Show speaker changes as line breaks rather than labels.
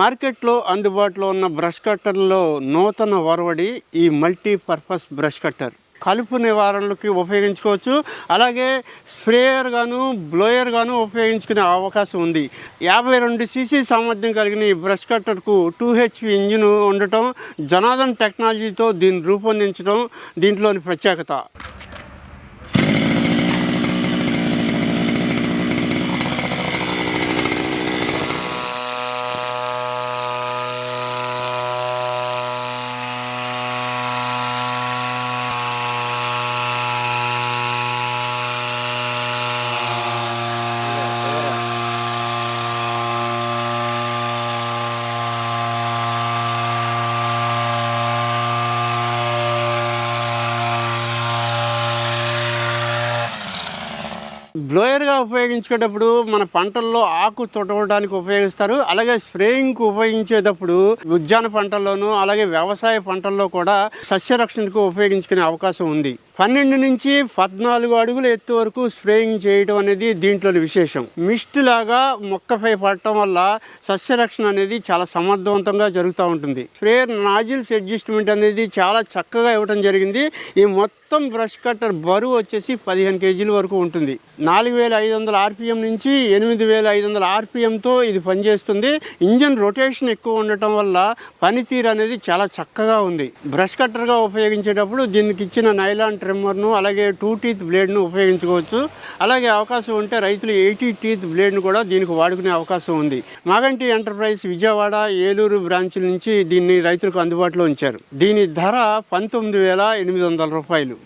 మార్కెట్లో అందుబాటులో ఉన్న బ్రష్ కట్టర్లో నూతన వరవడి ఈ మల్టీపర్పస్ బ్రష్ కట్టర్. కలుపు నివారణలకి ఉపయోగించుకోవచ్చు. అలాగే స్ప్రేయర్ గాను బ్లోయర్ గాను ఉపయోగించుకునే అవకాశం ఉంది. యాభై రెండు సీసీ సామర్థ్యం కలిగిన ఈ బ్రష్ కట్టర్కు టూ హెచ్పి ఇంజిన్ ఉండటం జనాదన్ టెక్నాలజీతో దీన్ని రూపొందించడం దీంట్లోని ప్రత్యేకత. బ్లోయర్గా ఉపయోగించేటప్పుడు మన పంటల్లో ఆకు తొడవడానికి ఉపయోగిస్తారు. అలాగే స్ప్రేయింగ్కి ఉపయోగించేటప్పుడు ఉద్యాన పంటల్లోనూ అలాగే వ్యవసాయ పంటల్లో కూడా సస్యరక్షణకు ఉపయోగించుకునే అవకాశం ఉంది. పన్నెండు నుంచి పద్నాలుగు అడుగుల ఎత్తు వరకు స్ప్రేయింగ్ చేయడం అనేది దీంట్లోని విశేషం. మిస్ట్ లాగా మొక్కపై పడటం వల్ల సస్యరక్షణ అనేది చాలా సమర్థవంతంగా జరుగుతూ ఉంటుంది. స్ప్రేయర్ నాజిల్స్ అడ్జస్ట్మెంట్ అనేది చాలా చక్కగా ఇవ్వడం జరిగింది. ఈ మొత్తం బ్రష్ కట్టర్ బరువు వచ్చేసి పదిహేను కేజీల వరకు ఉంటుంది. నాలుగు వేల ఐదు వందల ఆర్పిఎం నుంచి ఎనిమిది వేల ఐదు వందల ఆర్పిఎంతో ఇది పనిచేస్తుంది. ఇంజన్ రొటేషన్ ఎక్కువ ఉండటం వల్ల పనితీరు అనేది చాలా చక్కగా ఉంది. బ్రష్ కట్టర్గా ఉపయోగించేటప్పుడు దీనికి ఇచ్చిన నైలాన్ ట్రిమ్మర్ను అలాగే టూ టీత్ బ్లేడ్ను ఉపయోగించుకోవచ్చు. అలాగే అవకాశం ఉంటే రైతులు ఎయిటీ టీత్ బ్లేడ్ను కూడా దీనికి వాడుకునే అవకాశం ఉంది. మాగంటి ఎంటర్ప్రైజ్ విజయవాడ ఏలూరు బ్రాంచ్ నుంచి దీన్ని రైతులకు అందుబాటులో ఉంచారు. దీని ధర పంతొమ్మిది వేల ఎనిమిది వందల రూపాయలు.